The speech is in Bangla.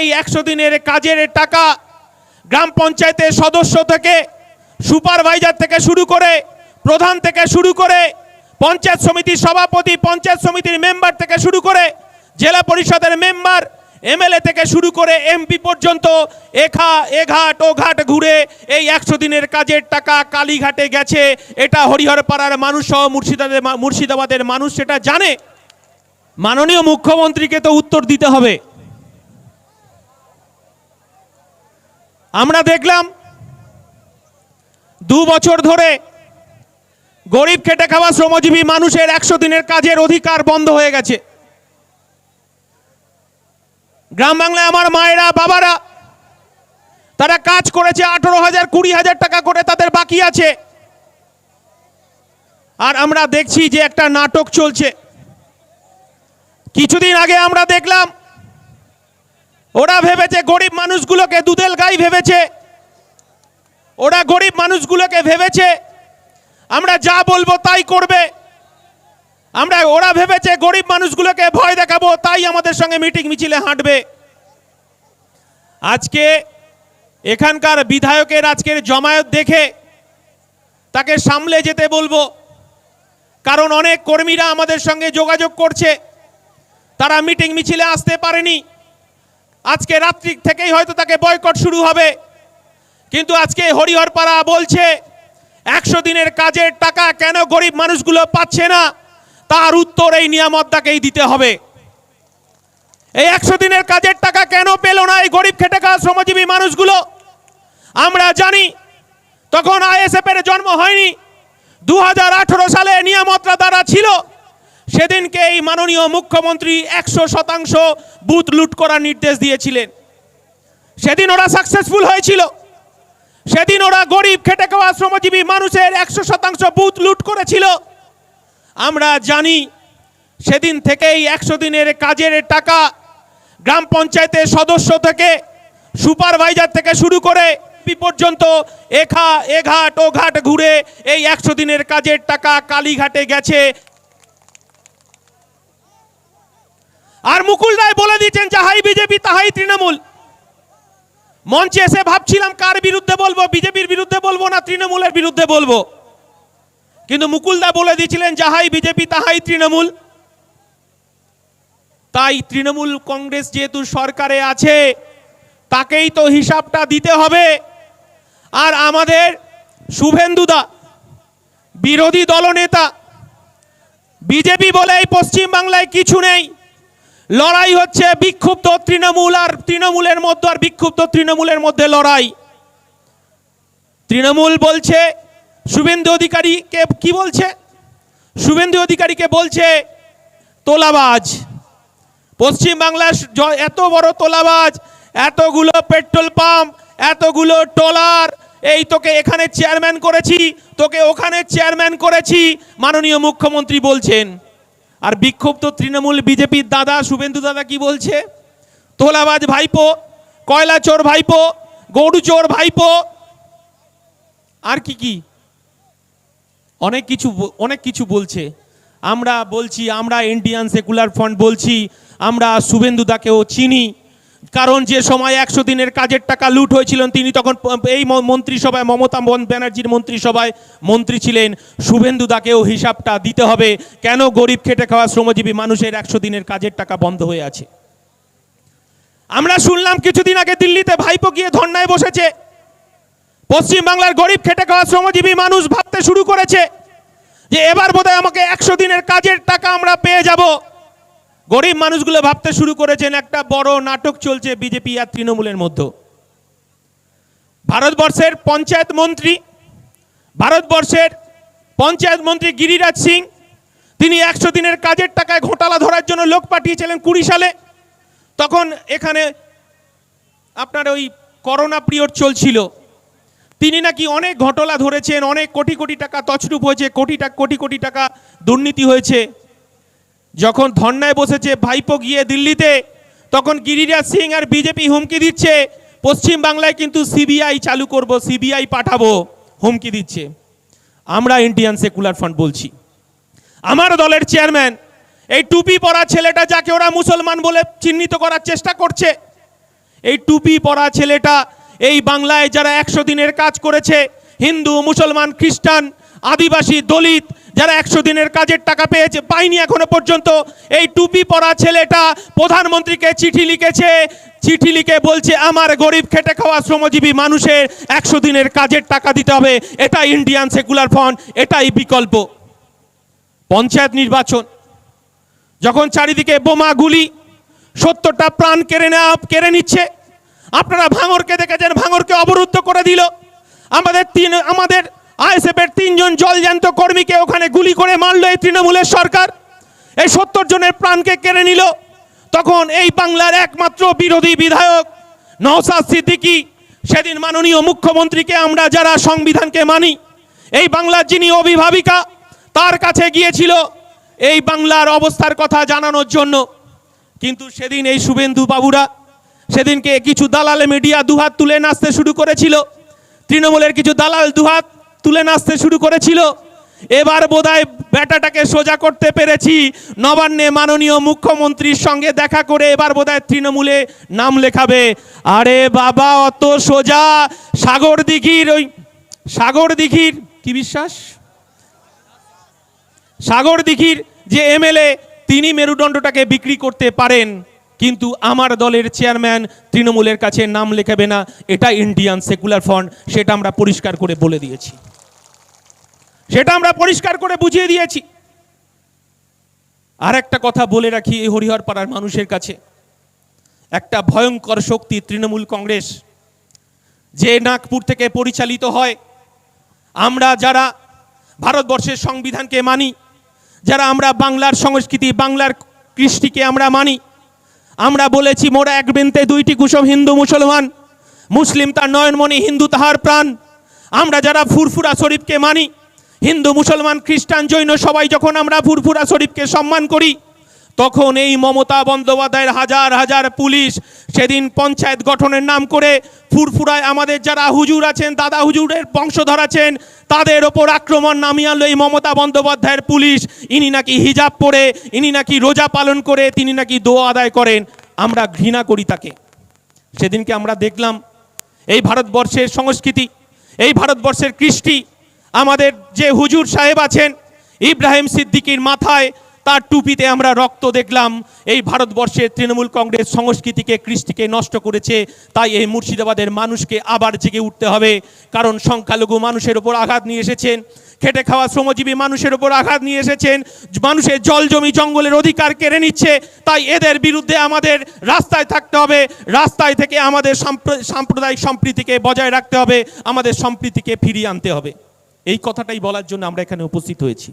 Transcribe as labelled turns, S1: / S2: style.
S1: এই একশো দিনের কাজের টাকা গ্রাম পঞ্চায়েতের সদস্য থেকে, সুপারভাইজার থেকে শুরু করে, প্রধান থেকে শুরু করে, পঞ্চায়েত সমিতির সভাপতি, পঞ্চায়েত সমিতির মেম্বার থেকে শুরু করে, জেলা পরিষদের মেম্বার, এমএলএ থেকে শুরু করে এমপি পর্যন্ত এখা এঘাট ও ঘাট ঘুরে এই একশো দিনের কাজের টাকা কালীঘাটে গেছে। এটা হরিহরপাড়ার মানুষ সহ মুর্শিদাবাদের মুর্শিদাবাদের মানুষ সেটা জানে। মাননীয় মুখ্যমন্ত্রীকে তো উত্তর দিতে হবে। আমরা দেখলাম দু বছর ধরে গরিব খেটে খাওয়া শ্রমজীবী মানুষের একশো দিনের কাজের অধিকার বন্ধ হয়ে গেছে। গ্রাম বাংলায় আমার মায়েরা, বাবারা, তারা কাজ করেছে, আঠেরো হাজার, কুড়ি হাজার টাকা করে তাদের বাকি আছে। আর আমরা দেখছি যে একটা নাটক চলছে। কিছুদিন আগে আমরা দেখলাম, ওরা ভেবেছে গরিব মানুষগুলোকে দুধেল গাই ভেবেছে, ওরা গরিব মানুষগুলোকে ভেবেছে, আমরা যা বলব তাই করবে। আমরা, ওরা ভেবেছে গরিব মানুষগুলোকে ভয় দেখাবো, তাই আমাদের সঙ্গে মিটিং মিছিলে হাঁটবে। আজকে এখানকার বিধায়কের আজকের জমায়েত দেখে তাকে সামলে যেতে বলব, কারণ অনেক কর্মীরা আমাদের সঙ্গে যোগাযোগ করছে, তারা মিটিং মিছিলে আসতে পারেনি। আজকে রাত্রি থেকেই হয়তো তাকে বয়কট শুরু হবে। কিন্তু আজকে হরিহরপাড়া বলছে, একশো দিনের কাজের টাকা কেন গরিব মানুষগুলো পাচ্ছে না? তার উত্তর এই নিয়ামতটাকেই দিতে হবে। এই একশো দিনের কাজের টাকা কেন পেল না এই গরিব খেটে খাওয়া শ্রমজীবী মানুষগুলো? আমরা জানি, তখন আইএসএফ এর জন্ম হয়নি। দু হাজার আঠারো সালে নিয়ামতরা দ্বারা ছিল। সেদিনকে এই মাননীয় মুখ্যমন্ত্রী একশো শতাংশ বুথ লুট করার নির্দেশ দিয়েছিলেন। সেদিন ওরা সাকসেসফুল হয়েছিল। সেদিন ওরা গরিব খেটে খাওয়া শ্রমজীবী মানুষের একশো শতাংশ বুথ লুট করেছিল। আমরা জানি সেদিন থেকেই একশো দিনের কাজের টাকা গ্রাম পঞ্চায়েতের সদস্য থেকে, সুপারভাইজার থেকে শুরু করে পর্যন্ত এখা, এঘাট ও ঘাট ঘুরে এই একশো দিনের কাজের টাকা কালীঘাটে গেছে। আর মুকুল রায় বলে দিয়েছেন, যাহাই বিজেপি, তাহাই তৃণমূল। মঞ্চে এসে ভাবছিলাম, কার বিরুদ্ধে বলব? বিজেপির বিরুদ্ধে বলব না তৃণমূলের বিরুদ্ধে বলব? কিন্তু মুকুলদা বলে দিয়েছিলেন, যাহাই বিজেপি, তাহাই তৃণমূল। তাই তৃণমূল কংগ্রেস যেহেতু সরকারে আছে, তাকেই তো হিসাবটা দিতে হবে। আর আমাদের শুভেন্দুদা বিরোধী দলনেতা, বিজেপি বলে এই পশ্চিমবাংলায় কিছু নেই। লড়াই হচ্ছে বিক্ষুব্ধ তৃণমূল আর তৃণমূলের মধ্যে আর বিক্ষুব্ধ তৃণমূলের মধ্যে লড়াই। তৃণমূল বলছে, শুভেন্দু অধিকারীকে কি বলছে? শুভেন্দু অধিকারীকে বলছে, তোলাবাজ। পশ্চিম বাংলার এত বড় তোলাবাজ, এতগুলো পেট্রোল পাম্প, এতগুলো ট্রলার, এই তোকে এখানে চেয়ারম্যান করেছি, তোকে ওখানে চেয়ারম্যান করেছি, মাননীয় মুখ্যমন্ত্রী বলছেন। আর বিক্ষুব্ধ তৃণমূল বিজেপির দাদা, শুভেন্দু দাদা কি বলছে? তোলাবাজ ভাইপো, কয়লা চোর ভাইপো, গরু চোর ভাইপো। আর কি কি? অনেক কিছু অনেক কিছু বলছে। আমরা বলছি, আমরা ইন্ডিয়ান সেকুলার ফ্রন্ট বলছি, আমরা শুভেন্দু দাকেও চিনি। কারণ যে সময় একশো দিনের কাজের টাকা লুট হয়েছিলেন, তিনি তখন এই মন্ত্রিসভায়, মমতা ব্যানার্জির মন্ত্রিসভায় মন্ত্রী ছিলেন। শুভেন্দু দাকেও হিসাবটা দিতে হবে, কেন গরিব খেটে খাওয়া শ্রমজীবী মানুষের একশো দিনের কাজের টাকা বন্ধ হয়ে আছে? আমরা শুনলাম কিছুদিন আগে দিল্লিতে ভাইপো গিয়ে ধর্নায় বসেছে। পশ্চিম বাংলার গরিব খেটে খাওয়া শ্রমজীবী মানুষ ভাবতে শুরু করেছে যে এবার বোধহয় আমাকে একশো দিনের কাজের টাকা আমরা পেয়ে যাব। গরিব মানুষগুলো ভাবতে শুরু করেছেন একটা বড় নাটক চলছে বিজেপি আর তৃণমূলের মধ্যে। ভারতবর্ষের পঞ্চায়েত মন্ত্রী, ভারতবর্ষের পঞ্চায়েত মন্ত্রী গিরিরাজ সিং, তিনি একশো দিনের কাজের টাকায় ঘোটালা ধরার জন্য লোক পাঠিয়েছিলেন কুড়ি সালে। তখন এখানে আপনার ওই করোনা পিরিয়ড চলছিল। তিনি নাকি অনেক ঘটলা ধরেছেন, অনেক কোটি কোটি টাকা তছরূপ হয়েছে, কোটি কোটি কোটি টাকা দুর্নীতি হয়েছে। যখন ধর্নায় বসেছে ভাইপো গিয়ে দিল্লিতে, তখন গিরিরাজ সিং আর বিজেপি হুমকি দিচ্ছে। পশ্চিম বাংলায় কিন্তু সিবিআই চালু করব, সিবিআই পাঠাবো, হুমকি দিচ্ছে। আমরা ইন্ডিয়ান সেকুলার ফান্ড বলছি। আমার দলের চেয়ারম্যান, এই টুপি পরা ছেলেটা যাকে ওরা মুসলমান বলে চিহ্নিত করার চেষ্টা করছে, এই টুপি পরা ছেলেটা এই বাংলায় যারা একশো দিনের কাজ করেছে, হিন্দু, মুসলমান, খ্রিস্টান, আদিবাসী, দলিত যারা একশো দিনের কাজের টাকা পেয়েছে, পায়নি এখনও পর্যন্ত। এই টুপি পরা ছেলেটা প্রধানমন্ত্রীকে চিঠি লিখেছে। চিঠি লিখে বলছে, আমার গরিব খেটে খাওয়া শ্রমজীবী মানুষের একশো দিনের কাজের টাকা দিতে হবে। এটা ইন্ডিয়ান সেকুলার ফ্রন্ট এটাই বিকল্প। পঞ্চায়েত নির্বাচন। যখন চারিদিকে বোমা গুলি সত্তরটা প্রাণ কেড়ে নেওয়া কেড়ে নিচ্ছে। আপনারা ভাঙরকে দেখেছেন, ভাঙরকে অবরুদ্ধ করে দিল। আমাদের তিন, আমাদের আইএসএফ এর তিনজন জলজ্যান্ত কর্মীকে ওখানে গুলি করে মারলো এই তৃণমূলের সরকার। এই সত্তর জনের প্রাণকে কেড়ে নিল। তখন এই বাংলার একমাত্র বিরোধী বিধায়ক নওসাদ সিদ্দিকী, সেদিন মাননীয় মুখ্যমন্ত্রীকে আমরা যারা সংবিধানকে মানি, এই বাংলার যিনি অভিভাবিকা, তার কাছে গিয়েছিল এই বাংলার অবস্থার কথা জানানোর জন্য। কিন্তু সেদিন এই শুভেন্দু বাবুরা, সেদিনকে কিছু দালালে মিডিয়া দুহাত তুলে নাচতে শুরু করেছিল। তৃণমূলের কিছু দালাল দুহাত তুলে নাচতে শুরু করেছিল। এবার বোধহয় ব্যাটাটাকে সোজা করতে পেরেছি। নবান্নে মাননীয় মুখ্যমন্ত্রীর সঙ্গে দেখা করে এবার বোধহয় তৃণমূলে নাম লেখাবে। আরে বাবা, অত সোজা। সাগর দিঘির ওই সাগর দিঘির, কি বিশ্বাস? সাগর দিঘির যে এমএলএ, তিনি মেরুদণ্ডটাকে বিক্রি করতে পারেন। কিন্তু আমার দলের চেয়ারম্যান তৃণমূলের কাছে নাম লেখাবে না। এটা ইন্ডিয়ান সেকুলার ফ্রন্ট, সেটা আমরা পরিষ্কার করে বলে দিয়েছি। সেটা আমরা পরিষ্কার করে বুঝিয়ে দিয়েছি। আর একটা কথা বলে রাখি এই হরিহর পাড়ার মানুষের কাছে। একটা ভয়ঙ্কর শক্তি তৃণমূল কংগ্রেস যে নাগপুর থেকে পরিচালিত হয়, আমরা যারা ভারতবর্ষের সংবিধানকে মানি, যারা আমরা বাংলার সংস্কৃতি, বাংলার কৃষ্টিকে আমরা মানি, আমরা বলেছি মোরা এক বৃন্তে দুইটি কুসুম হিন্দু মুসলমান, মুসলিম তার নয়নমণি হিন্দু তাহার প্রাণ, আমরা যারা ফুরফুরা শরীফকে মানি হিন্দু, মুসলমান, খ্রিস্টান, জৈন, সবাই যখন আমরা ফুরফুরা শরীফকে সম্মান করি, তখন এই মমতা বন্দ্যোপাধ্যায়ের হাজার হাজার পুলিশ সেদিন পঞ্চায়েত গঠনের নাম করে ফুরফুরায় আমাদের যারা হুজুর আছেন, দাদা হুজুরের বংশধর আছেন, তাদের ওপর আক্রমণ নামিয়ে আনলো এই মমতা বন্দ্যোপাধ্যায়ের পুলিশ। ইনি নাকি হিজাব পরে, ইনি নাকি রোজা পালন করে, তিনি নাকি দোয়া আদায় করেন। আমরা ঘৃণা করি তাকে। সেদিনকে আমরা দেখলাম, এই ভারতবর্ষের সংস্কৃতি, এই ভারতবর্ষের কৃষ্টি আমাদের যে হুজুর সাহেব আছেন, ইব্রাহিম সিদ্দিকীর মাথায় তার টুপিতে আমরা রক্ত দেখলাম, এই ভারতবর্ষের তৃণমূল কংগ্রেস সংস্কৃতিকে, কৃষ্টিকে নষ্ট করেছে, তাই এই মুর্শিদাবাদের মানুষকে আবার জেগে উঠতে হবে, কারণ সংখ্যালঘু মানুষের ওপর আঘাত নিয়ে এসেছেন, খেটে খাওয়া শ্রমজীবী মানুষের ওপর আঘাত নিয়ে এসেছেন, মানুষের জল জমি জঙ্গলের অধিকার কেড়ে নিচ্ছে, তাই এদের বিরুদ্ধে আমাদের রাস্তায় থাকতে হবে, রাস্তায় থেকে আমাদের সাম্প্রদায়িক সম্প্রীতিকে বজায় রাখতে হবে, আমাদের সম্প্রীতিকে ফিরিয়ে আনতে হবে। এই কথাটাই বলার জন্য আমরা এখানে উপস্থিত হয়েছি।